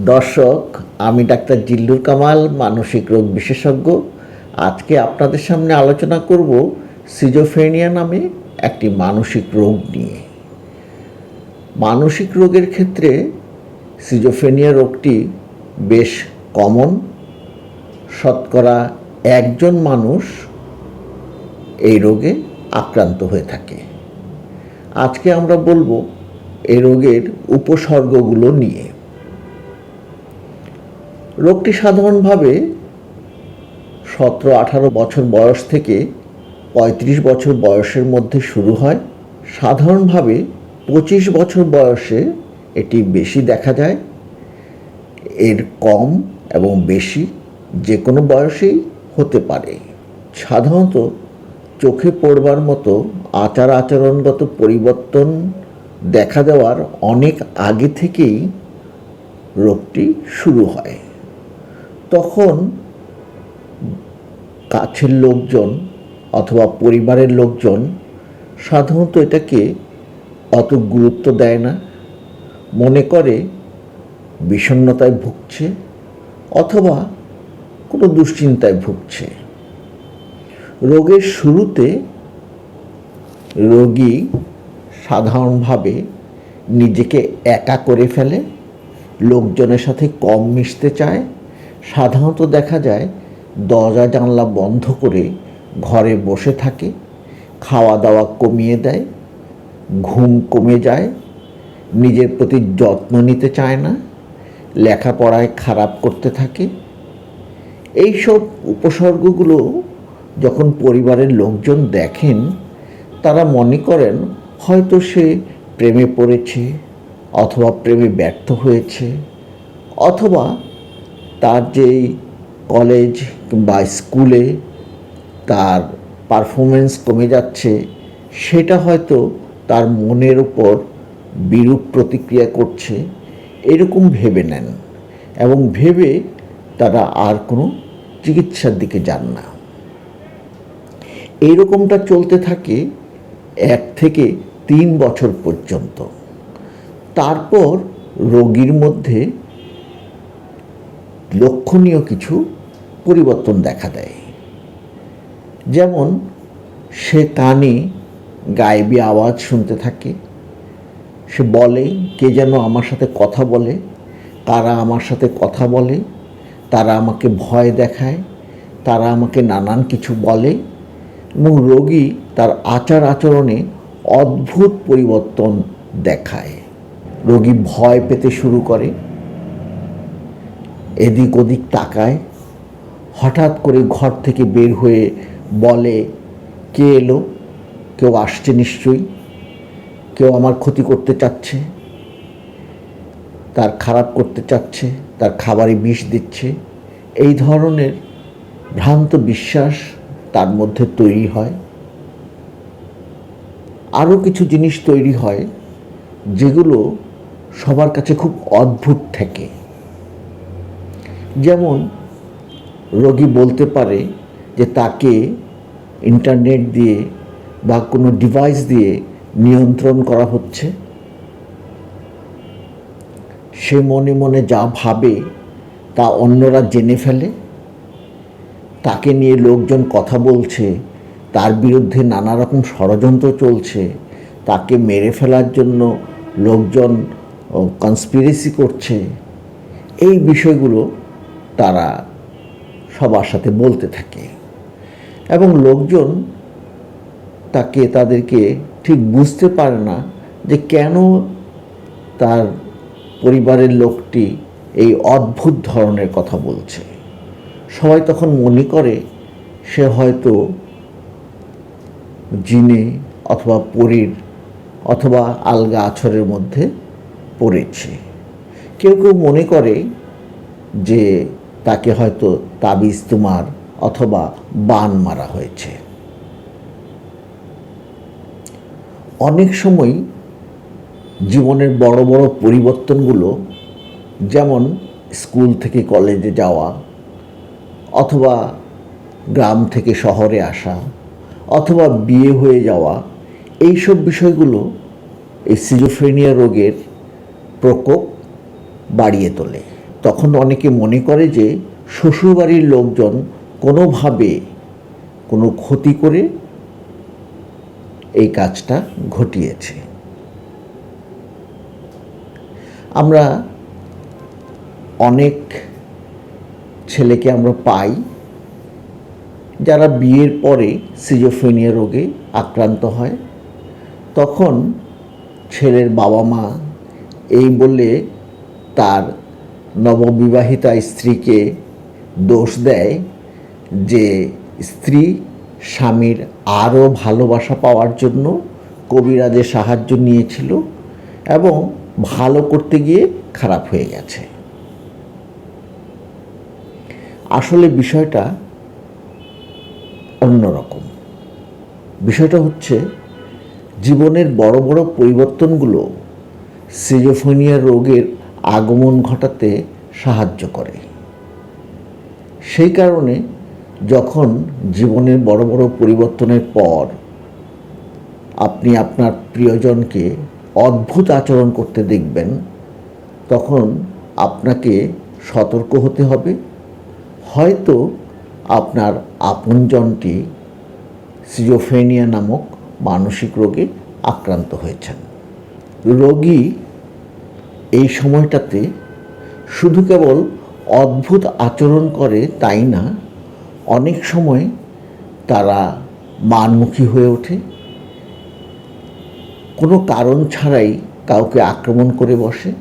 দর্শক, আমি ডাক্তার জিল্লুর কামাল, মানসিক রোগ বিশেষজ্ঞ। আজকে আপনাদের সামনে আলোচনা করব সিজোফ্রেনিয়া নামে একটি মানসিক রোগ নিয়ে। মানসিক রোগের ক্ষেত্রে সিজোফ্রেনিয়া রোগটি বেশ কমন। শতকরা একজন মানুষ এই রোগে আক্রান্ত হয়ে থাকে। আজকে আমরা বলব এই রোগের উপসর্গগুলো নিয়ে। রোগটি সাধারণভাবে সতেরো আঠারো বছর বয়স থেকে পঁয়ত্রিশ বছর বয়সের মধ্যে শুরু হয়। সাধারণভাবে পঁচিশ বছর বয়সে এটি বেশি দেখা যায়। এর কম এবং বেশি যে কোনো বয়সেই হতে পারে। সাধারণত চোখে পড়বার মতো আচার আচরণগত পরিবর্তন দেখা দেওয়ার অনেক আগে থেকেই রোগটি শুরু হয়। তখন কাছের লোকজন অথবা পরিবারের লোকজন সাধারণত এটাকে অত গুরুত্ব দেয় না। মনে করে বিষণ্ণতায় ভুগছে অথবা কোনো দুশ্চিন্তায় ভুগছে। রোগের শুরুতে রোগী সাধারণভাবে নিজেকে একা করে ফেলে, লোকজনের সাথে কম মিশতে চায় সাধারণত দেখা যায় দরজা জানলা বন্ধ করে ঘরে বসে থাকে খাওয়া দাওয়া কমিয়ে দেয়, ঘুম কমে যায়, নিজের প্রতি যত্ন নিতে চায় না, লেখাপড়ায় খারাপ করতে থাকে। এইসব উপসর্গগুলো যখন পরিবারের লোকজন দেখেন, তারা মনে করেন হয়তো সে প্রেমে পড়েছে অথবা প্রেমে ব্যর্থ হয়েছে, অথবা তার যেই কলেজ কিংবা স্কুলে তার পারফরমেন্স কমে যাচ্ছে, সেটা হয়তো তার মনের উপর বিরূপ প্রতিক্রিয়া করছে, এরকম ভেবে নেন। এবং ভেবে তারা আর কোনো চিকিৎসার দিকে যান না। এইরকমটা চলতে থাকে এক থেকে তিন বছর পর্যন্ত। তারপর রোগীর মধ্যে লক্ষণীয় কিছু পরিবর্তন দেখা দেয়। যেমন, সে কানে গায়েবী আওয়াজ শুনতে থাকে, সে বলে, কে যেন আমার সাথে কথা বলে, তারা আমার সাথে কথা বলে, তারা আমাকে ভয় দেখায়, তারা আমাকে নানান কিছু বলে। এবং রোগী তার আচার আচরণে অদ্ভুত পরিবর্তন দেখায়। রোগী ভয় পেতে শুরু করে এদিক ওদিক তাকায়, হঠাৎ করে ঘর থেকে বের হয়ে বলে, কে এলো? কেউ আসছে নিশ্চয়ই? কেউ আমার ক্ষতি করতে চাচ্ছে? তার খারাপ করতে চাচ্ছে? তার খাবারে বিষ দিচ্ছে? এই ধরনের ভ্রান্ত বিশ্বাস তার মধ্যে তৈরি হয়। আরও কিছু জিনিস তৈরি হয়, যেগুলো সবার কাছে খুব অদ্ভুত থাকে। যেমন রোগী বলতে পারে যে তাকে ইন্টারনেট দিয়ে বা কোনো ডিভাইস দিয়ে নিয়ন্ত্রণ করা হচ্ছে। সে মনে মনে যা ভাবে তা অন্যরা জেনে ফেলে। তাকে নিয়ে লোকজন কথা বলছে, তার বিরুদ্ধে নানা রকম ষড়যন্ত্র চলছে। তাকে মেরে ফেলার জন্য লোকজন কনস্পিরেসি করছে। এই বিষয়গুলো তারা সবার সাথে বলতে থাকে। এবং লোকজন তাকে, তাদেরকে ঠিক বুঝতে পারে না যে কেন তার পরিবারের লোকটি এই অদ্ভুত ধরনের কথা বলছে। সবাই তখন মনে করে সে হয়তো জিনে অথবা পরীর অথবা আলগা আছরের মধ্যে পড়েছে। কেউ কেউ মনে করে যে তাকে হয়তো তাবিজ তুমার অথবা বান মারা হয়েছে। অনেক সময় জীবনের বড় বড় পরিবর্তনগুলো, যেমন স্কুল থেকে কলেজে যাওয়া, অথবা গ্রাম থেকে শহরে আসা, অথবা বিয়ে হয়ে যাওয়া, এইসব বিষয়গুলো এই সিজোফ্রেনিয়া রোগের প্রকোপ বাড়িয়ে তোলে। তখন অনেকে মনে করে যে শ্বশুরবাড়ির লোকজন কোনোভাবে কোনো ক্ষতি করে এই কাজটা ঘটিয়েছে। আমরা অনেক ছেলেকে আমরা পাই যারা বিয়ের পরে সিজোফ্রেনিয়া রোগে আক্রান্ত হয়। তখন ছেলের বাবা মা এই বলে তার নববিবাহিতা স্ত্রীকে দোষ দেয় যে স্ত্রী স্বামীর আরও ভালোবাসা পাওয়ার জন্য কবিরাজের সাহায্য নিয়েছিল এবং ভালো করতে গিয়ে খারাপ হয়ে গেছে। আসলে বিষয়টা অন্যরকম। বিষয়টা হচ্ছে জীবনের বড় বড় পরিবর্তনগুলো সিজোফোনিয়া রোগের আগমন ঘটাতে সাহায্য করে। সেই কারণে যখন জীবনের বড় বড় পরিবর্তনের পর আপনি আপনার প্রিয়জনকে অদ্ভুত আচরণ করতে দেখবেন, তখন আপনাকে সতর্ক হতে হবে। হয়তো আপনার আপনজনটি সিজোফেনিয়া নামক মানসিক রোগে আক্রান্ত হয়েছেন। রোগী এই সময়টাতে শুধু কেবল অদ্ভুত আচরণ করে তাই না, অনেক সময় তারা মানমুখী হয়ে ওঠে। কোনো কারণ ছাড়াই কাউকে আক্রমণ করে বসে।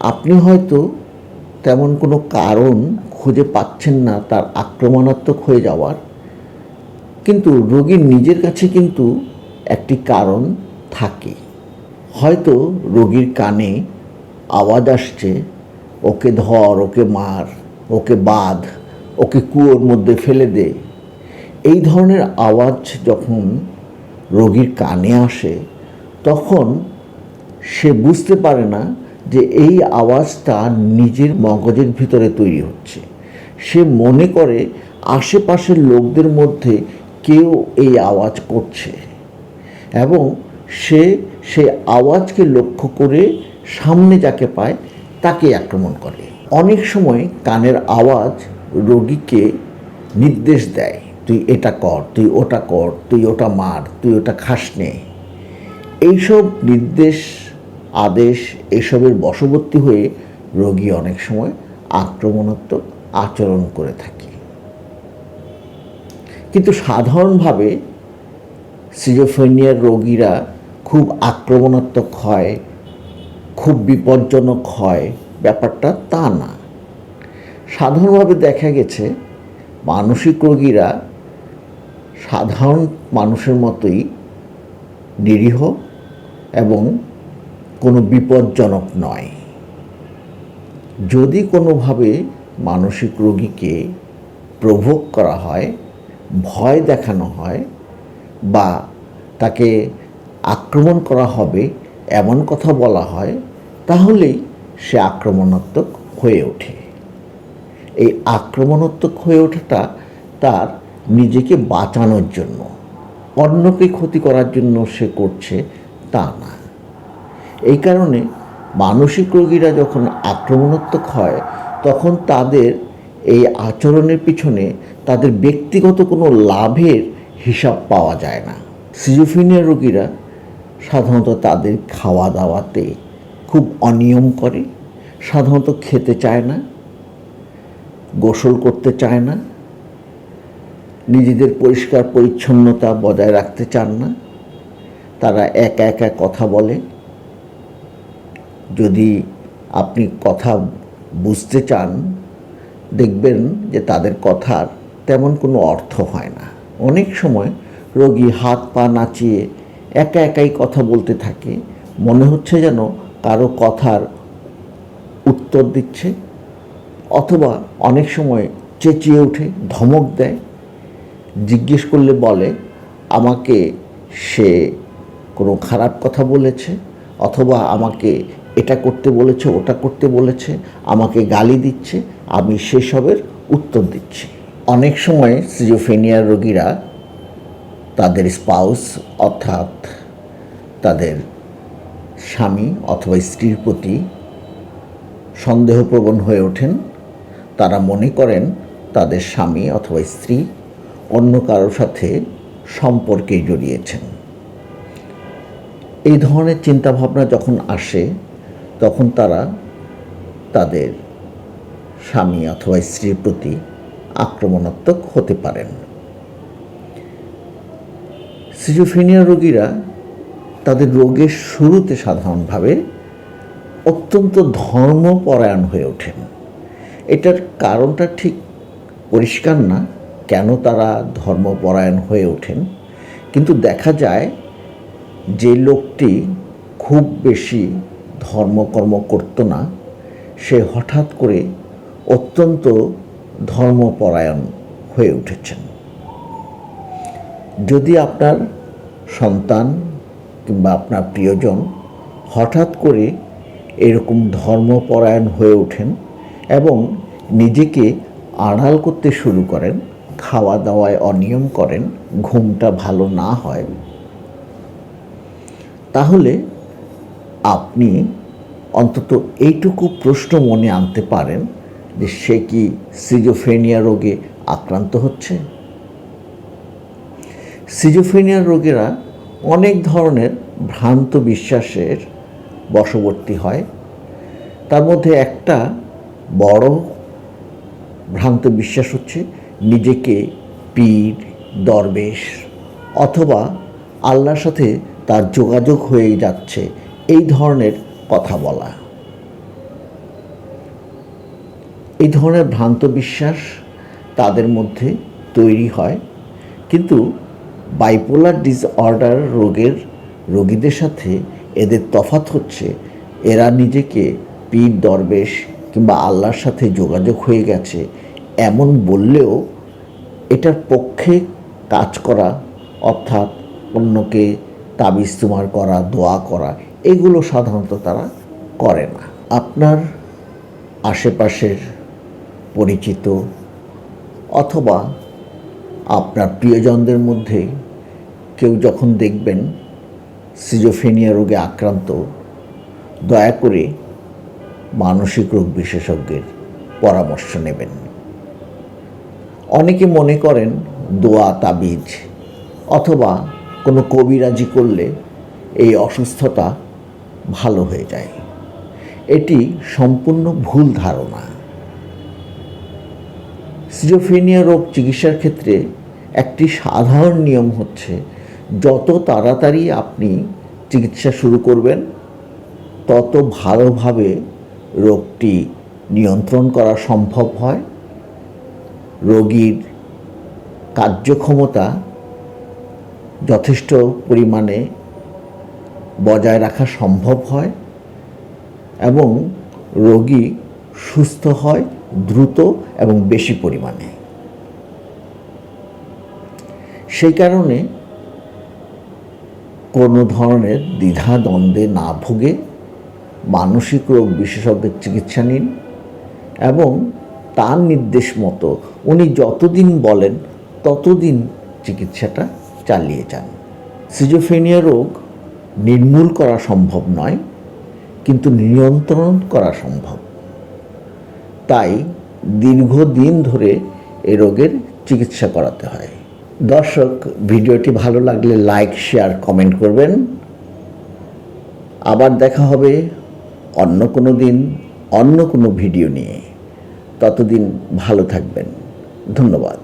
আপনি হয়তো তেমন কোনো কারণ খুঁজে পাচ্ছেন না তার আক্রমণাত্মক হয়ে যাওয়ার। কিন্তু রোগীর নিজের কাছে কিন্তু একটি কারণ থাকে। হয়তো রোগীর কানে আওয়াজ আসছে, ওকে ধর, ওকে মার, ওকে বাঁধ, ওকে কুয়োর মধ্যে ফেলে দে। এই ধরনের আওয়াজ যখন রোগীর কানে আসে, তখন সে বুঝতে পারে না যে এই আওয়াজটা নিজের মগজের ভিতরে তৈরি হচ্ছে। সে মনে করে আশেপাশের লোকদের মধ্যে কেউ এই আওয়াজ করছে। এবং সে সে আওয়াজকে লক্ষ্য করে সামনে যাকে পায়, তাকে আক্রমণ করে। অনেক সময় কানের আওয়াজ রোগীকে নির্দেশ দেয়, তুই এটা কর, তুই ওটা কর, তুই ওটা মার, তুই ওটা খাস নে। এইসব নির্দেশ, আদেশ, এসবের বশবর্তী হয়ে রোগী অনেক সময় আক্রমণাত্মক আচরণ করে থাকে। কিন্তু সাধারণভাবে সিজোফেনিয়ার রোগীরা খুব আক্রমণাত্মক হয়, খুব বিপজ্জনক হয়, ব্যাপারটা তা না। সাধারণভাবে দেখা গেছে, মানসিক রোগীরা সাধারণ মানুষের মতোই নিরীহ এবং কোনো বিপজ্জনক নয়। যদি কোনোভাবে মানসিক রোগীকে প্রভোগ করা হয়, ভয় দেখানো হয় বা তাকে আক্রমণ করা হবে, এমন কথা বলা হয়, তাহলেই সে আক্রমণাত্মক হয়ে ওঠে। এই আক্রমণাত্মক হয়ে ওঠাটা তার নিজেকে বাঁচানোর জন্য, অন্যকে ক্ষতি করার জন্য সে করছে তা না। এই কারণে মানসিক রোগীরা যখন আক্রমণাত্মক হয়, তখন তাদের এই আচরণের পিছনে তাদের ব্যক্তিগত কোনো লাভের হিসাব পাওয়া যায় না। সিজোফিনিয়া রোগীরা সাধারণত তাদের খাওয়া দাওয়াতে খুব অনিয়ম করে, সাধারণত খেতে চায় না, গোসল করতে চায় না, নিজেদের পরিষ্কার পরিচ্ছন্নতা বজায় রাখতে চান না, তারা একা একা কথা বলে। যদি আপনি কথা বুঝতে চান, দেখবেন যে তাদের কথার তেমন কোনো অর্থ হয় না। অনেক সময় রোগী হাত পা নাচিয়ে একা একাই কথা বলতে থাকে। মনে হচ্ছে যেন কারও কথার উত্তর দিচ্ছে, অথবা অনেক সময় চেঁচিয়ে ওঠে ধমক দেয়। জিজ্ঞেস করলে বলে, আমাকে সে কোনো খারাপ কথা বলেছে, অথবা আমাকে এটা করতে বলেছে, ওটা করতে বলেছে, আমাকে গালি দিচ্ছে, আমি সেসবের উত্তর দিচ্ছি। অনেক সময় সিজোফেনিয়ার রোগীরা তাদের স্পাউস অর্থাৎ তাদের স্বামী অথবা স্ত্রীর প্রতি সন্দেহপ্রবণ হয়ে ওঠেন। তারা মনে করেন তাদের স্বামী অথবা স্ত্রী অন্য কারোর সাথে সম্পর্কে জড়িয়েছেন। এই ধরনের চিন্তাভাবনা যখন আসে, তখন তারা তাদের স্বামী অথবা স্ত্রীর প্রতি আক্রমণাত্মক হতে পারেন। সিজোফেনিয়া রোগীরা তাদের রোগের শুরুতে সাধারণভাবে অত্যন্ত ধর্মপরায়ণ হয়ে ওঠেন। এটার কারণটা ঠিক পরিষ্কার না, কেন তারা ধর্মপরায়ণ হয়ে ওঠেন। কিন্তু দেখা যায় যে লোকটি খুব বেশি ধর্মকর্ম করতো না, সে হঠাৎ করে অত্যন্ত ধর্মপরায়ণ হয়ে উঠেছেন। যদি আপনার সন্তান কিংবা আপনার প্রিয়জন হঠাৎ করে এরকম ধর্মপরায়ণ হয়ে ওঠেন এবং নিজেকে আড়াল করতে শুরু করেন খাওয়া দাওয়ায় অনিয়ম করেন, ঘুমটা ভালো না হয়, তাহলে আপনি অন্তত এইটুকু প্রশ্ন মনে আনতে পারেন যে সে কি সিজোফেনিয়া রোগে আক্রান্ত হচ্ছে? সিজোফেনিয়া রোগীরা অনেক ধরনের ভ্রান্ত বিশ্বাসের বশবর্তী হয়। তার মধ্যে একটা বড় ভ্রান্ত বিশ্বাস হচ্ছে নিজেকে পীর, দরবেশ অথবা আল্লাহর সাথে তার যোগাযোগ হয়ে যাচ্ছে এই ধরনের কথা বলা। এই ধরনের ভ্রান্ত বিশ্বাস তাদের মধ্যে তৈরি হয়। কিন্তু বাইপোলার ডিসঅর্ডার রোগের রোগীদের সাথে এদের তফাত হচ্ছে, এরা নিজেকে পীর, দরবেশ কিংবা আল্লাহর সাথে যোগাযোগ হয়ে গেছে এমন বললেও এটার পক্ষে কাজ করা অর্থাৎ অন্যকে তাবিজ তুমার করা, দোয়া করা, এগুলো সাধারণত তারা করে না। আপনার আশেপাশের পরিচিত অথবা আপনার প্রিয়জনদের মধ্যে কেউ যখন দেখবেন সিজোফেনিয়া রোগে আক্রান্ত, দয়া করে মানসিক রোগ বিশেষজ্ঞের পরামর্শ নেবেন। অনেকে মনে করেন দোয়া, তাবিজ অথবা কোনো কবিরাজি করলে এই অসুস্থতা ভালো হয়ে যায়। এটি সম্পূর্ণ ভুল ধারণা। সিজোফেনিয়া রোগ চিকিৎসার ক্ষেত্রে একটি সাধারণ নিয়ম হচ্ছে, যত তাড়াতাড়ি আপনি চিকিৎসা শুরু করবেন, তত ভালোভাবে রোগটি নিয়ন্ত্রণ করা সম্ভব হয়। রোগীর কার্যক্ষমতা যথেষ্ট পরিমাণে বজায় রাখা সম্ভব হয় এবং রোগী সুস্থ হয়। দ্রুত এবং বেশি পরিমাণে। সেই কারণে কোনো ধরনের দ্বিধা দ্বন্দ্বে না ভুগে মানসিক রোগ বিশেষজ্ঞের চিকিৎসা নিন এবং তার নির্দেশ মতো উনি যতদিন বলেন ততদিন চিকিৎসাটা চালিয়ে যান। সিজোফেনিয়া রোগ নির্মূল করা সম্ভব নয়, কিন্তু নিয়ন্ত্রণ করা সম্ভব। তাই দীর্ঘদিন ধরে এ রোগের চিকিৎসা করাতে হয়। দর্শক, ভিডিওটি ভালো লাগলে লাইক শেয়ার কমেন্ট করবেন। আবার দেখা হবে অন্য কোনো দিন, অন্য কোনো ভিডিও নিয়ে। ততদিন ভালো থাকবেন। ধন্যবাদ।